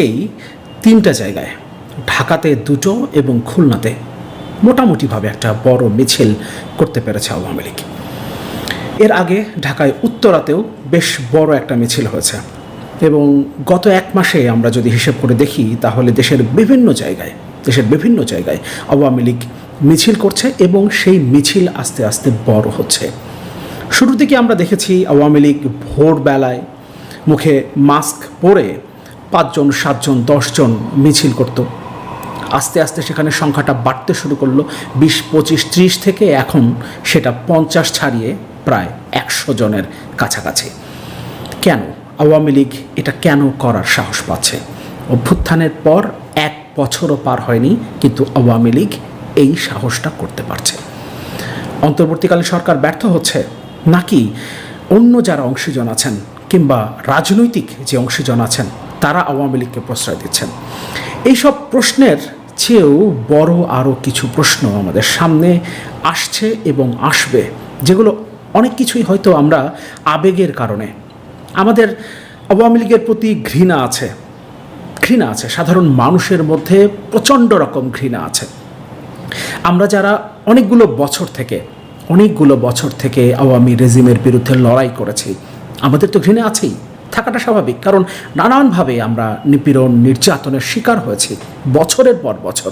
আজকেই তিনটা জায়গায়, ঢাকাতে দুটো এবং খুলনাতে মোটামুটিভাবে একটা বড় মিছিল করতে পেরেছে আওয়ামী লীগ। এর আগে ঢাকায় উত্তরাতেও বেশ বড় একটা মিছিল হয়েছে এবং গত এক মাসে আমরা যদি হিসেব করে দেখি, তাহলে দেশের বিভিন্ন জায়গায়, দেশের বিভিন্ন জায়গায় আওয়ামী লীগ মিছিল করছে এবং সেই মিছিল আস্তে আস্তে বড় হচ্ছে। শুরু থেকে আমরা দেখেছি আওয়ামী লীগ ভোরবেলায় মুখে মাস্ক পরে পাঁচজন, সাতজন, দশজন মিছিল করতো। আস্তে আস্তে সেখানে সংখ্যাটা বাড়তে শুরু করল। বিশ, পঁচিশ, ত্রিশ থেকে এখন সেটা পঞ্চাশ ছাড়িয়ে প্রায় একশো জনের কাছাকাছি। কেন? আওয়ামী লীগ এটা কেন করার সাহস পাচ্ছে? অভ্যুত্থানের পর এক বছরও পার হয়নি, কিন্তু আওয়ামী লীগ এই সাহসটা করতে পারছে। অন্তর্বর্তীকালীন সরকার ব্যর্থ হচ্ছে? নাকি অন্য যারা অংশীজন আছেন কিংবা রাজনৈতিক যে অংশীজন আছেন তারা আওয়ামী লীগকে প্রশ্রয় দিচ্ছেন। এইসব প্রশ্নের চেয়েও বড় আরও কিছু প্রশ্ন আমাদের সামনে আসছে এবং আসবে, যেগুলো অনেক কিছুই হয়তো আমরা আবেগের কারণে, আমাদের আওয়ামী লীগের প্রতি ঘৃণা আছে ঘৃণা আছে, সাধারণ মানুষের মধ্যে প্রচণ্ড রকম ঘৃণা আছে। আমরা যারা অনেকগুলো বছর থেকে, অনেকগুলো বছর থেকে আওয়ামী রেজিমের বিরুদ্ধে লড়াই করেছি, আমাদের তো ঘৃণা আছেই। থাকাটা স্বাভাবিক। কারণ নানানভাবে আমরা নিপীড়ন, নির্যাতনের শিকার হয়েছি বছরের পর বছর।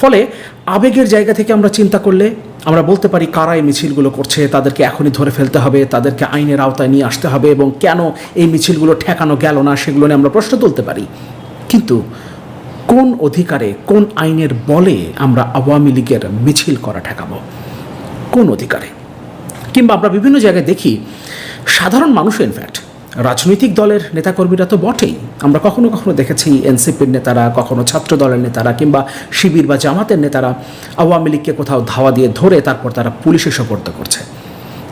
ফলে আবেগের জায়গা থেকে আমরা চিন্তা করলে, আমরা বলতে পারি কারা এই মিছিলগুলো করছে, তাদেরকে এখনই ধরে ফেলতে হবে, তাদেরকে আইনের আওতায় নিয়ে আসতে হবে এবং কেন এই মিছিলগুলো ঠেকানো গেল না সেগুলো নিয়ে আমরা প্রশ্ন তুলতে পারি। কিন্তু কোন অধিকারে, কোন আইনের বলে আমরা আওয়ামী লীগের মিছিল করা ঠেকাবো? কোন অধিকারে? কিংবা আমরা বিভিন্ন জায়গায় দেখি, সাধারণ মানুষ ইনফ্যাক্ট রাজনৈতিক দলের নেতাকর্মীরা তো বটেই। আমরা কখনো কখনো দেখেছি এনসিপির নেতারা, কখনো ছাত্র দলের নেতারা কিংবা শিবির বা জামাতের নেতারা আওয়ামী লীগকে কোথাও ধাওয়া দিয়ে ধরে তারপর তারা পুলিশে সোপর্দ করছে।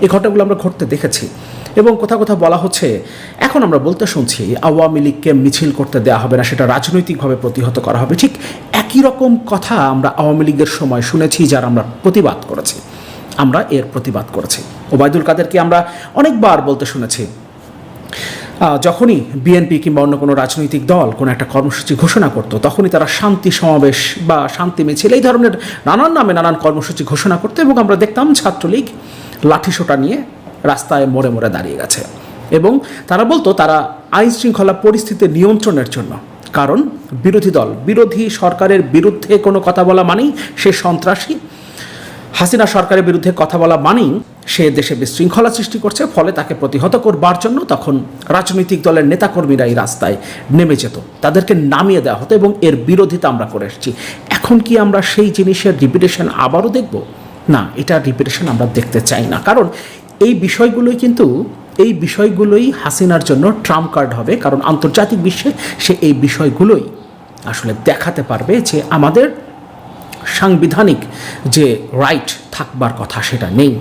এই ঘটনাগুলো আমরা ঘটতে দেখেছি। এবং কোথাও কোথাও বলা হচ্ছে, এখন আমরা বলতে শুনছি, আওয়ামী লীগকে মিছিল করতে দেওয়া হবে না, সেটা রাজনৈতিকভাবে প্রতিহত করা হবে। ঠিক একই রকম কথা আমরা আওয়ামী লীগের সময় শুনেছি, যারা আমরা প্রতিবাদ করেছি। আমরা এর প্রতিবাদ করেছি। ওবায়দুল কাদেরকে আমরা অনেকবার বলতে শুনেছি যখনই বিএনপি কিংবা অন্য কোনো রাজনৈতিক দল কোনো একটা কর্মসূচি ঘোষণা করত, তখনই তারা শান্তি সমাবেশ বা শান্তি মিছিল এই ধরনের নানান নামে নানান কর্মসূচি ঘোষণা করতো এবং আমরা দেখতাম ছাত্রলীগ লাঠিসোঁটা নিয়ে রাস্তায় মোড়ে মোড়ে দাঁড়িয়ে গেছে। এবং তারা বলতো তারা আইন শৃঙ্খলা পরিস্থিতি নিয়ন্ত্রণের জন্য, কারণ বিরোধী দল, বিরোধী সরকারের বিরুদ্ধে কোনো কথা বলা মানেই সে সন্ত্রাসী। হাসিনা সরকারের বিরুদ্ধে কথা বলা মানেই সে দেশে বিশৃঙ্খলা সৃষ্টি করছে, ফলে তাকে প্রতিহত করবার জন্য তখন রাজনৈতিক দলের নেতাকর্মীরা এই রাস্তায় নেমে যেত। তাদেরকে নামিয়ে দেওয়া হতো এবং এর বিরোধিতা আমরা করে এসেছি। এখন কি আমরা সেই জিনিসের রিপিটেশন আবারও দেখব? না, এটা রিপিটেশন আমরা দেখতে চাই না। কারণ এই বিষয়গুলোই কিন্তু, এই বিষয়গুলোই হাসিনার জন্য ট্রাম্প কার্ড হবে, কারণ আন্তর্জাতিক বিশ্বে সে এই বিষয়গুলোই আসলে দেখাতে পারবে যে আমাদের সাংবিধানিক যে রাইট থাকবার কথা সেটা নেই।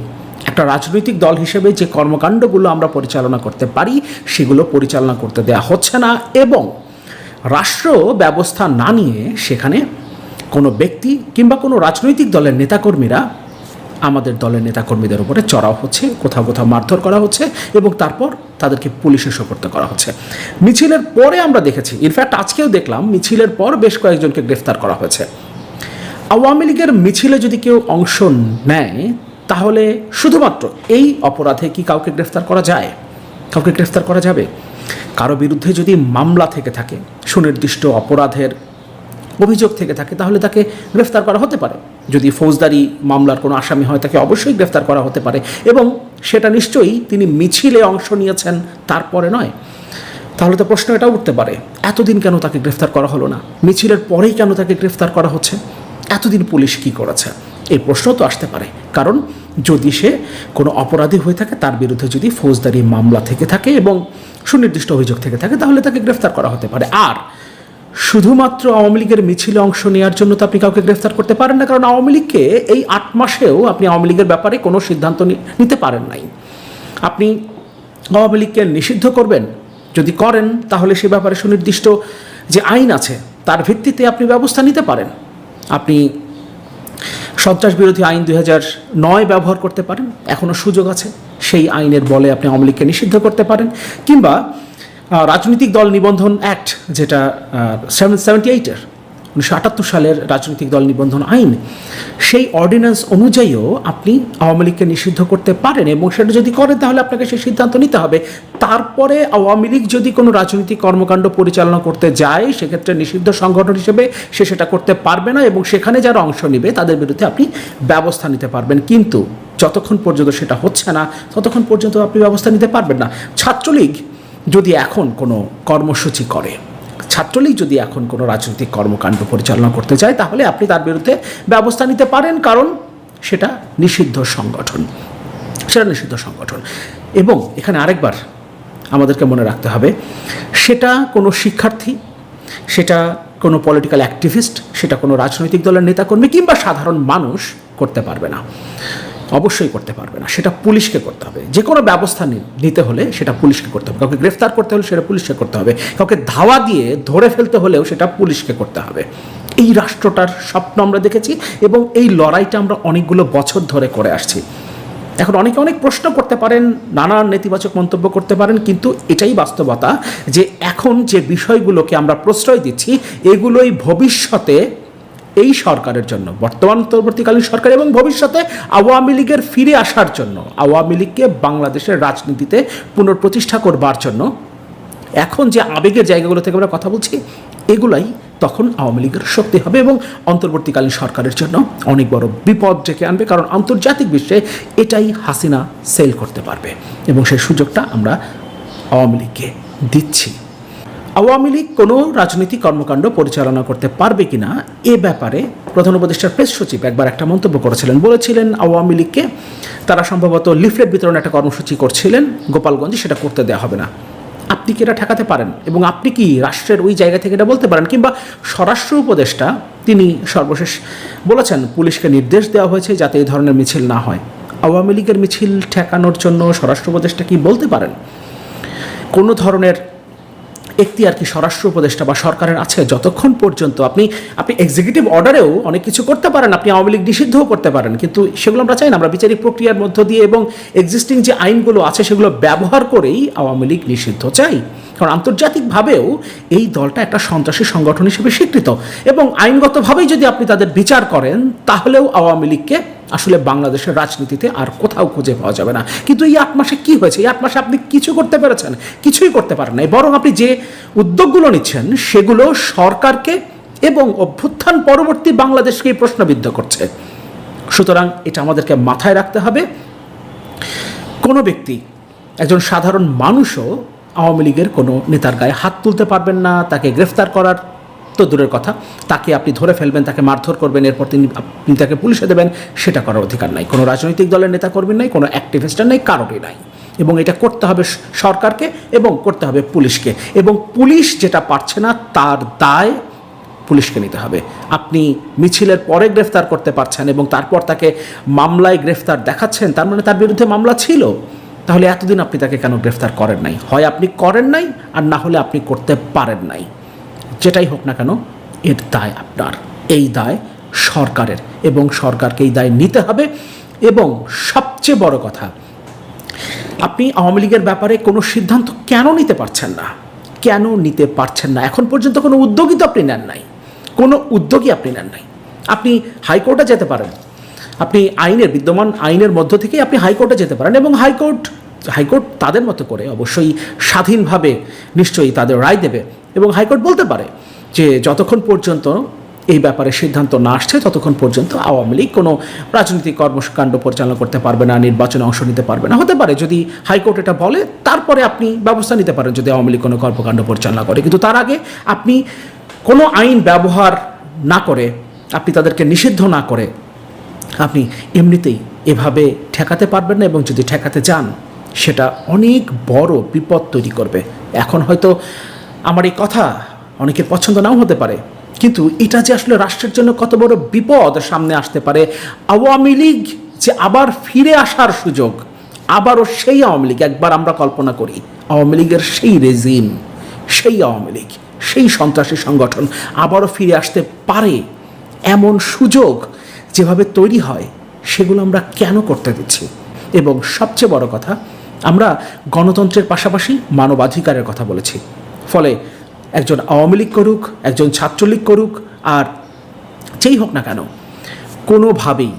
একটা রাজনৈতিক দল হিসেবে যে কর্মকাণ্ডগুলো আমরা পরিচালনা করতে পারি, সেগুলো পরিচালনা করতে দেয়া হচ্ছে না এবং রাষ্ট্র ব্যবস্থা না নিয়ে সেখানে কোনো ব্যক্তি কিংবা কোনো রাজনৈতিক দলের নেতাকর্মীরা আমাদের দলের নেতাকর্মীদের উপরে চড়াও হচ্ছে, কোথাও কোথাও মারধর করা হচ্ছে এবং তারপর তাদেরকে পুলিশে সোপর্দ করা হচ্ছে। মিছিলের পরে আমরা দেখেছি ইনফ্যাক্ট আজকেও দেখলাম, মিছিলের পর বেশ কয়েকজনকে গ্রেফতার করা হয়েছে। আওয়ামী লীগের মিছিলে যদি কেউ অংশ নেয় তাহলে শুধুমাত্র এই অপরাধে কি কাউকে গ্রেফতার করা যায়? কাউকে গ্রেফতার করা যাবে? কারও বিরুদ্ধে যদি মামলা থেকে থাকে, সুনির্দিষ্ট অপরাধের অভিযোগ থেকে থাকে, তাহলে তাকে গ্রেফতার করা হতে পারে। যদি ফৌজদারি মামলার কোনো আসামি হয়, তাকে অবশ্যই গ্রেফতার করা হতে পারে। এবং সেটা নিশ্চয়ই তিনি মিছিলে অংশ নিয়েছেন, তারপরে নয়। তাহলে তো প্রশ্ন এটা উঠতে পারে, এতদিন কেন তাকে গ্রেফতার করা হলো না? মিছিলের পরেই কেন তাকে গ্রেফতার করা হচ্ছে? এতদিন পুলিশ কি করেছে? এই প্রশ্ন তো আসতে পারে। কারণ যদি সে কোনো অপরাধী হয়ে থাকে, তার বিরুদ্ধে যদি ফৌজদারি মামলা থেকে থাকে এবং সুনির্দিষ্ট অভিযোগ থেকে থাকে, তাহলে তাকে গ্রেফতার করা হতে পারে। আর শুধুমাত্র আওয়ামী লীগের মিছিলে অংশ নেওয়ার জন্য তো আপনি কাউকে গ্রেফতার করতে পারেন না, কারণ আওয়ামী লীগকে এই আট মাসেও আপনি আওয়ামী লীগের ব্যাপারে কোনো সিদ্ধান্ত নিতে পারেন নাই। আপনি আওয়ামী লীগকে নিষিদ্ধ করবেন, যদি করেন, তাহলে সে ব্যাপারে সুনির্দিষ্ট যে আইন আছে, তার ভিত্তিতে আপনি ব্যবস্থা নিতে পারেন। আপনি সন্ত্রাস বিরোধী আইন দুই নয় ব্যবহার করতে পারেন এখনও সুযোগ আছে, সেই আইনের বলে আপনি আওয়ামী নিষিদ্ধ করতে পারেন, কিংবা রাজনৈতিক দল নিবন্ধন অ্যাক্ট যেটা সেভেন সেভেন্টি এইটের উনিশশো আটাত্তর সালের রাজনৈতিক দল নিবন্ধন আইন, সেই অর্ডিন্যান্স অনুযায়ীও আপনি আওয়ামী লীগকে নিষিদ্ধ করতে পারেন এবং সেটা যদি করেন তাহলে আপনাকে সেই সিদ্ধান্ত নিতে হবে। তারপরে আওয়ামী লীগ যদি কোনো রাজনৈতিক কর্মকাণ্ড পরিচালনা করতে যায়, সেক্ষেত্রে নিষিদ্ধ সংগঠন হিসেবে সে সেটা করতে পারবে না এবং সেখানে যারা অংশ নেবে, তাদের বিরুদ্ধে আপনি ব্যবস্থা নিতে পারবেন। কিন্তু যতক্ষণ পর্যন্ত সেটা হচ্ছে না, ততক্ষণ পর্যন্ত আপনি ব্যবস্থা নিতে পারবেন না। ছাত্রলীগ যদি এখন কোনো কর্মসূচি করে ছাত্রলীগ যদি এখন কোনো রাজনৈতিক কর্মকাণ্ড পরিচালনা করতে চায়, তাহলে আপনি তার বিরুদ্ধে ব্যবস্থা নিতে পারেন, কারণ সেটা নিষিদ্ধ সংগঠন। সেটা নিষিদ্ধ সংগঠন। এবং এখানে আরেকবার আমাদেরকে মনে রাখতে হবে, সেটা কোনো শিক্ষার্থী, সেটা কোনো পলিটিক্যাল অ্যাক্টিভিস্ট সেটা কোনো রাজনৈতিক দলের নেতাকর্মী কিংবা সাধারণ মানুষ করতে পারবে না। অবশ্যই করতে পারবে না। সেটা পুলিশকে করতে হবে। যে কোনো ব্যবস্থা নিতে হলে সেটা পুলিশকে করতে হবে। কাউকে গ্রেফতার করতে হলে সেটা পুলিশকে করতে হবে। কাউকে ধাওয়া দিয়ে ধরে ফেলতে হলেও সেটা পুলিশকে করতে হবে। এই রাষ্ট্রটার স্বপ্ন আমরা দেখেছি এবং এই লড়াইটা আমরা অনেকগুলো বছর ধরে করে আসছি। এখন অনেকে অনেক প্রশ্ন করতে পারেন, নানান নেতিবাচক মন্তব্য করতে পারেন, কিন্তু এটাই বাস্তবতা যে এখন যে বিষয়গুলোকে আমরা প্রশ্রয় দিচ্ছি, এগুলোই ভবিষ্যতে এই সরকারের জন্য, বর্তমান অন্তর্বর্তীকালীন সরকার এবং ভবিষ্যতে আওয়ামী লীগের ফিরে আসার জন্য, আওয়ামী লীগকে বাংলাদেশের রাজনীতিতে পুনঃপ্রতিষ্ঠা করবার জন্য, এখন যে আবেগের জায়গাগুলো থেকে আমরা কথা বলছি, এগুলাই তখন আওয়ামী লীগের শক্তি হবে এবং অন্তর্বর্তীকালীন সরকারের জন্য অনেক বড় বিপদ ডেকে আনবে, কারণ আন্তর্জাতিক বিশ্বে এটাই হাসিনা সেল করতে পারবে। এবং সেই সুযোগটা আমরা আওয়ামী লীগকে দিচ্ছি। আওয়ামী লীগ কোনো রাজনৈতিক কর্মকাণ্ড পরিচালনা করতে পারবে কিনা এ ব্যাপারে প্রধান উপদেষ্টার প্রেস সচিব একবার একটা মন্তব্য করেছিলেন। বলেছিলেন আওয়ামী লীগকে তারা সম্ভবত লিফলেট বিতরণ একটা কর্মসূচি করছিলেন। গোপালগঞ্জে সেটা করতে দেওয়া হবে না। আপনি কি এটা ঠেকাতে পারেন? এবং আপনি কি রাষ্ট্রের ওই জায়গা থেকে এটা বলতে পারেন? কিংবা স্বরাষ্ট্র উপদেষ্টা তিনি সর্বশেষ বলেছেন, পুলিশকে নির্দেশ দেওয়া হয়েছে যাতে এই ধরনের মিছিল না হয়। আওয়ামী লীগের মিছিল ঠেকানোর জন্য স্বরাষ্ট্র উপদেষ্টা কি বলতে পারেন? কোনো ধরনের এখতিয়ার কি স্বরাষ্ট্র উপদেষ্টা বা সরকারের আছে? যতক্ষণ পর্যন্ত আপনি আপনি এক্সিকিউটিভ অর্ডারেও অনেক কিছু করতে পারেন, আপনি আওয়ামী লীগ নিষিদ্ধও করতে পারেন, কিন্তু সেগুলো আমরা চাই না। আমরা বিচারিক প্রক্রিয়ার মধ্য দিয়ে এবং এক্সিস্টিং যে আইনগুলো আছে সেগুলো ব্যবহার করেই আওয়ামী লীগ নিষিদ্ধ চাই। কারণ আন্তর্জাতিকভাবেও এই দলটা একটা সন্ত্রাসী সংগঠন হিসেবে স্বীকৃত এবং আইনগতভাবেই যদি আপনি তাদের বিচার করেন, তাহলেও আওয়ামী লীগকে আসলে বাংলাদেশের রাজনীতিতে আর কোথাও খুঁজে পাওয়া যাবে না। কিন্তু এই আট মাসে কি হয়েছে? এই আট মাসে আপনি কিছু করতে পেরেছেন? কিছুই করতে পারেন নাই। বরং আপনি যে উদ্যোগগুলো নিচ্ছেন, সেগুলো সরকারকে এবং অভ্যুত্থান পরবর্তী বাংলাদেশকে প্রশ্নবিদ্ধ করছে। সুতরাং এটা আমাদেরকে মাথায় রাখতে হবে। কোনো ব্যক্তি, একজন সাধারণ মানুষও আওয়ামী লীগের কোনো নেতার গায়ে হাত তুলতে পারবেন না, তাকে গ্রেফতার করার তো দূরের কথা। তাকে আপনি ধরে ফেলবেন, তাকে মারধর করবেন, এরপর তিনি আপনি তাকে পুলিশে দেবেন, সেটা করার অধিকার নাই। কোনো রাজনৈতিক দলের নেতা কর্মী নাই, কোনো অ্যাক্টিভিস্টের নাই, কারোরই নাই। এবং এটা করতে হবে সরকারকে এবং করতে হবে পুলিশকে। এবং পুলিশ যেটা পারছে না, তার দায় পুলিশকে নিতে হবে। আপনি মিছিলের পরে গ্রেফতার করতে পারছেন এবং তারপর তাকে মামলায় গ্রেফতার দেখাচ্ছেন, তার মানে তার বিরুদ্ধে মামলা ছিল। তাহলে এতদিন আপনি তাকে কেন গ্রেফতার করেন নাই? হয় আপনি করেন নাই, আর না হলে আপনি করতে পারেন নাই। যেটাই হোক না কেন, এর দায় আপনার। এই দায় সরকারের এবং সরকারকে এই দায় নিতে হবে। এবং সবচেয়ে বড় কথা, আপনি আওয়ামী লীগের ব্যাপারে কোনো সিদ্ধান্ত কেন নিতে পারছেন না? কেন নিতে পারছেন না? এখন পর্যন্ত কোনো উদ্যোগই তো আপনি নেন নাই। কোনো উদ্যোগই আপনি নেন নাই। আপনি হাইকোর্টে যেতে পারেন। আপনি আইনের, বিদ্যমান আইনের মধ্য থেকেই আপনি হাইকোর্টে যেতে পারেন এবং হাইকোর্ট হাইকোর্ট তাদের মতো করে অবশ্যই স্বাধীনভাবে নিশ্চয়ই তাদের রায় দেবে এবং হাইকোর্ট বলতে পারে যে যতক্ষণ পর্যন্ত এই ব্যাপারে সিদ্ধান্ত না আসছে, ততক্ষণ পর্যন্ত আওয়ামী লীগ কোনো রাজনৈতিক কর্মকাণ্ড পরিচালনা করতে পারবে না, নির্বাচনে অংশ নিতে পারবে না। হতে পারে যদি হাইকোর্ট এটা বলে, তারপরে আপনি ব্যবস্থা নিতে পারেন যদি আওয়ামী লীগ কোনো কর্মকাণ্ড পরিচালনা করে। কিন্তু তার আগে আপনি কোনো আইন ব্যবহার না করে, আপনি তাদেরকে নিষিদ্ধ না করে, আপনি এমনিতেই এভাবে ঠেকাতে পারবেন না এবং যদি ঠেকাতে যান সেটা অনেক বড় বিপদ তৈরি করবে। এখন হয়তো আমার এই কথা অনেকের পছন্দ নাও হতে পারে, কিন্তু এটা যে আসলে রাষ্ট্রের জন্য কত বড় বিপদ সামনে আসতে পারে, আওয়ামী লীগ যে আবার ফিরে আসার সুযোগ, আবারও সেই আওয়ামী লীগ, একবার আমরা কল্পনা করি, আওয়ামী লীগের সেই রেজিম সেই আওয়ামী লীগ, সেই সন্ত্রাসী সংগঠন আবারও ফিরে আসতে পারে, এমন সুযোগ যেভাবে তৈরি হয়, সেগুলো আমরা কেন করতে দিচ্ছি? এবং সবচেয়ে বড় কথা আমরা গণতন্ত্রের পাশাপাশি মানবাধিকারের কথা বলেছি। ফলে একজন আওয়ামী লীগ করুক, একজন ছাত্রলীগ করুক, আর যেই হোক না কেন, কোনোভাবেই